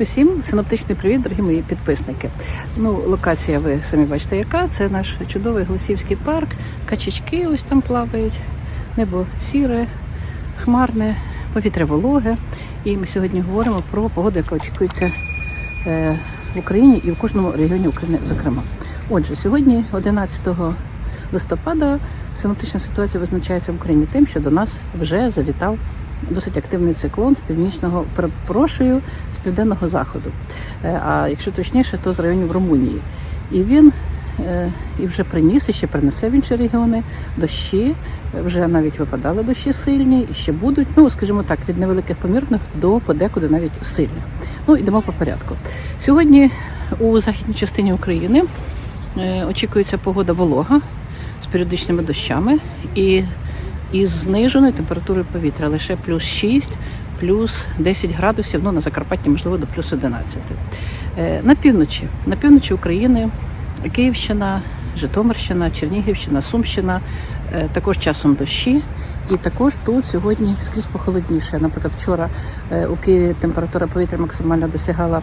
Усім синоптичний привіт, дорогі мої підписники. Ну, локація ви самі бачите, яка це наш чудовий Голосівський парк. Качечки ось там плавають, небо сіре, хмарне, повітря вологе. І ми сьогодні говоримо про погоду, яка очікується е, в Україні і в кожному регіоні України, зокрема. Отже, сьогодні, 11 листопада, синоптична ситуація визначається в Україні тим, що до нас вже завітав досить активний циклон з північного перепрошую з південного заходу. Е, А якщо точніше, то з районів Румунії. І він е, і вже приніс, і ще принесе в інші регіони дощі. Вже навіть випадали дощі сильні, і ще будуть. Ну, скажімо так, від невеликих помірних до подекуди навіть сильних. Ну, йдемо по порядку. Сьогодні у західній частині України е, очікується погода волога з періодичними дощами і із зниженою температурою повітря лише плюс 6, плюс 10 градусів, ну на Закарпатті, можливо, до плюс 11. Е, На півночі, на півночі України, Київщина, Житомирщина, Чернігівщина, Сумщина, е, також часом дощі. І також тут сьогодні скрізь похолодніше. Наприклад, вчора е, у Києві температура повітря максимально досягала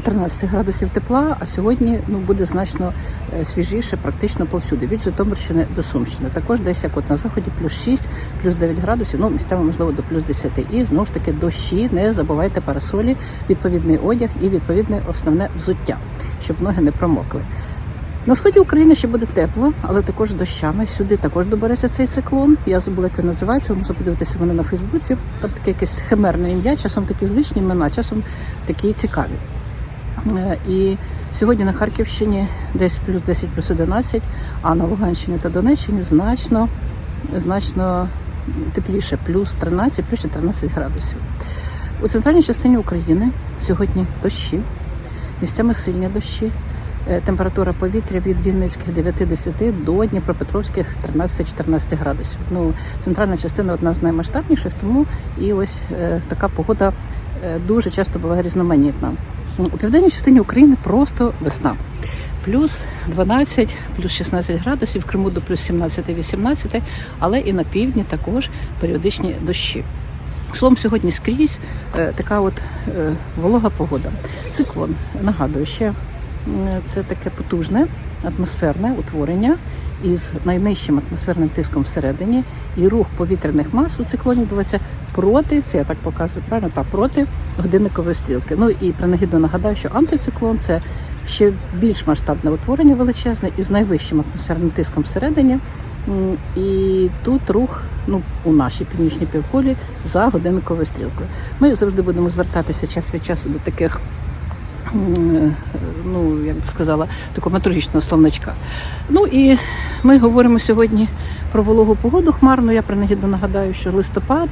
13 градусів тепла, а сьогодні ну буде значно е, свіжіше, практично повсюди, від Житомирщини до Сумщини. Також десь як от на заході плюс 6, плюс 9 градусів, ну місцями можливо до плюс 10. І знову ж таки дощі, не забувайте парасолі, відповідний одяг і відповідне основне взуття, щоб ноги не промокли. На сході України ще буде тепло, але також дощами. Сюди також добереться цей циклон. Я забула, як він називається. Можна подивитися мене на Фейсбуці. Там таке якесь химерне ім'я, часом такі звичні імена, часом такі цікаві. Е, І сьогодні на Харківщині десь плюс 10, плюс 11, а на Луганщині та Донеччині значно, значно тепліше, плюс 13, плюс 14 градусів. У центральній частині України сьогодні дощі, місцями сильні дощі. Е, Температура повітря від Вінницьких 9-10 до Дніпропетровських 13-14 градусів. Ну, центральна частина одна з наймасштабніших, тому і ось е, така погода е, дуже часто буває різноманітна. У південній частині України просто весна. Плюс 12, плюс 16 градусів, в Криму до плюс 17-18, але і на півдні також періодичні дощі. Словом, сьогодні скрізь е, така от е, волога погода. Циклон, нагадую, ще е, це таке потужне атмосферне утворення із найнижчим атмосферним тиском всередині, і рух повітряних мас у циклоні відбувається проти, це я так показую правильно, та проти годинникової стрілки. Ну і принагідно нагадаю, що антициклон це ще більш масштабне утворення величезне із найвищим атмосферним тиском всередині. І тут рух ну, у нашій північній півкулі за годинниковою стрілкою. Ми завжди будемо звертатися час від часу до таких, ну як би сказала, такого метрологічного словничка. Ну і ми говоримо сьогодні про вологу погоду хмарну. Я принагідно нагадаю, що листопад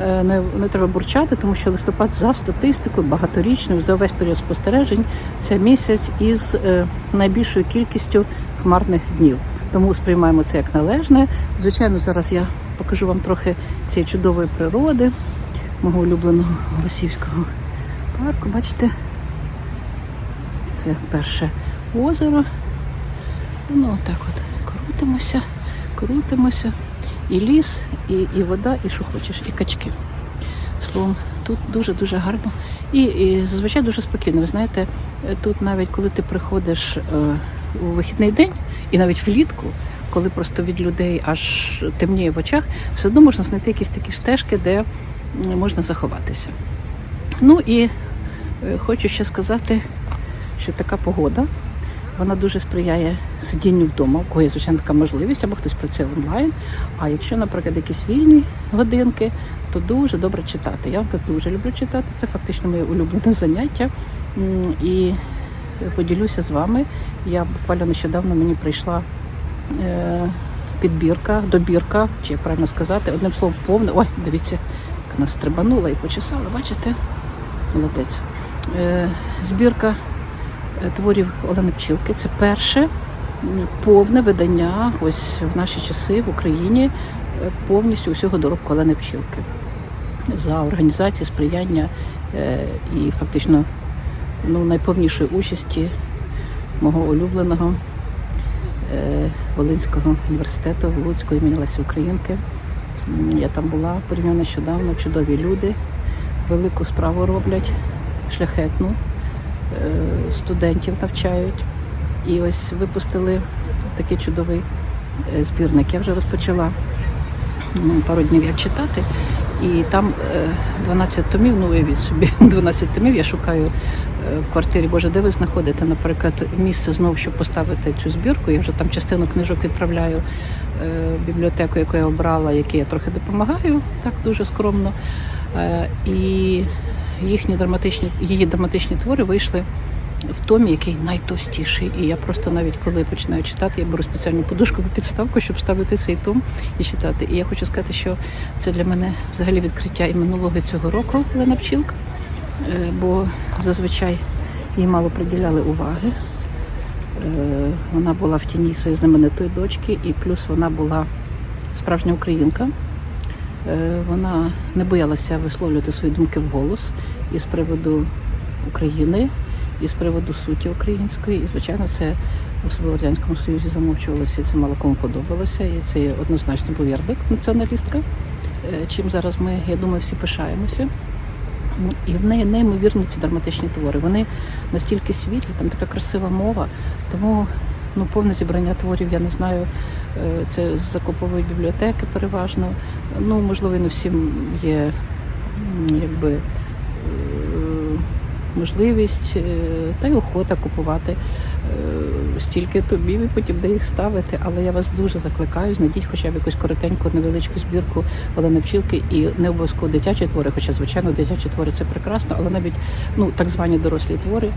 е, не, не треба бурчати, тому що листопад за статистикою багаторічною за весь період спостережень це місяць із е, найбільшою кількістю хмарних днів. Тому сприймаємо це як належне. Звичайно, зараз я покажу вам трохи цієї чудової природи, мого улюбленого Голосівського парку. Бачите, це перше озеро. Ну, отак от крутимося, крутимося. І ліс, і, і вода, і що хочеш, і качки. Словом, тут дуже-дуже гарно. І, і зазвичай дуже спокійно. Ви знаєте, тут навіть коли ти приходиш е, у вихідний день, і навіть влітку, коли просто від людей аж темніє в очах, все одно можна знайти якісь такі стежки, де можна заховатися. Ну і е, хочу ще сказати, що така погода. Вона дуже сприяє сидінню вдома, у кого є звичайно така можливість, або хтось працює онлайн. А якщо, наприклад, якісь вільні годинки, то дуже добре читати. Я дуже люблю читати. Це фактично моє улюблене заняття. І поділюся з вами. Я буквально нещодавно мені прийшла е, підбірка, добірка, чи як правильно сказати, одним словом, повне. Ой, дивіться, як вона стрибанула і почесала, бачите? Молодець. Е, Збірка творів Олени Пчілки. Це перше повне видання ось в наші часи в Україні е, повністю усього доробку Олени Пчілки за організації, сприяння е, і фактично ну, найповнішої участі мого улюбленого е, Волинського університету Луцької імені Лесі Українки. Я там була порівняно нещодавно, чудові люди, велику справу роблять, шляхетну. Студентів навчають. І ось випустили такий чудовий е, збірник. Я вже розпочала ну, пару днів як читати. І там е, 12 томів, ну уявіть собі, 12 томів я шукаю е, в квартирі. Боже, де ви знаходите, наприклад, місце знову, щоб поставити цю збірку. Я вже там частину книжок відправляю е, в бібліотеку, яку я обрала, якій я трохи допомагаю, так дуже скромно. Е, І їхні драматичні, її драматичні твори вийшли в томі, який найтовстіший. І я просто навіть коли починаю читати, я беру спеціальну подушку по підставку, щоб ставити цей том і читати. І я хочу сказати, що це для мене взагалі відкриття імунології цього року Лена Пчілка, Е, бо зазвичай їй мало приділяли уваги. Е, Вона була в тіні своєї знаменитої дочки, і плюс вона була справжня українка. Е, Вона не боялася висловлювати свої думки вголос і з приводу України, і з приводу суті української. І, звичайно, це особливо в Радянському Союзі замовчувалося, і це мало кому подобалося. І це однозначно був ярлик націоналістка, е, чим зараз ми, я думаю, всі пишаємося. Ну, І в неї неймовірні ці драматичні твори. Вони настільки світлі, там така красива мова. Тому ну, повне зібрання творів, я не знаю, е, це закуповують бібліотеки переважно. Ну, можливо, не всім є якби, е, можливість е, та й охота купувати стільки томів і потім де їх ставити. Але я вас дуже закликаю, знайдіть хоча б якусь коротеньку, невеличку збірку Олени Пчілки і не обов'язково дитячі твори, хоча, звичайно, дитячі твори це прекрасно, але навіть ну, так звані дорослі твори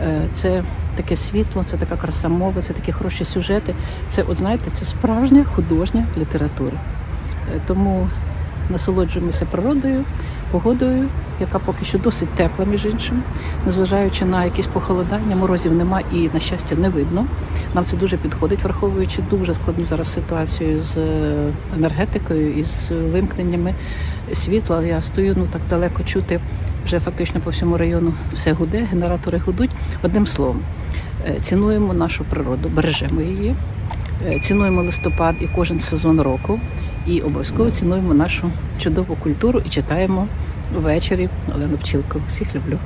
е, це таке світло, це така краса мови, це такі хороші сюжети. Це, от знаєте, це справжня художня література. Е, Тому насолоджуємося природою, погодою, яка поки що досить тепла, між іншим, незважаючи на якісь похолодання, морозів нема і, на щастя, не видно. Нам це дуже підходить, враховуючи дуже складну зараз ситуацію з е, енергетикою і з вимкненнями світла. Я стою ну так далеко чути. Вже фактично по всьому району все гуде, генератори гудуть. Одним словом, е, цінуємо нашу природу, бережемо її, е, цінуємо листопад і кожен сезон року, і обов'язково цінуємо нашу чудову культуру і читаємо ввечері Олену Пчілку. Всіх люблю.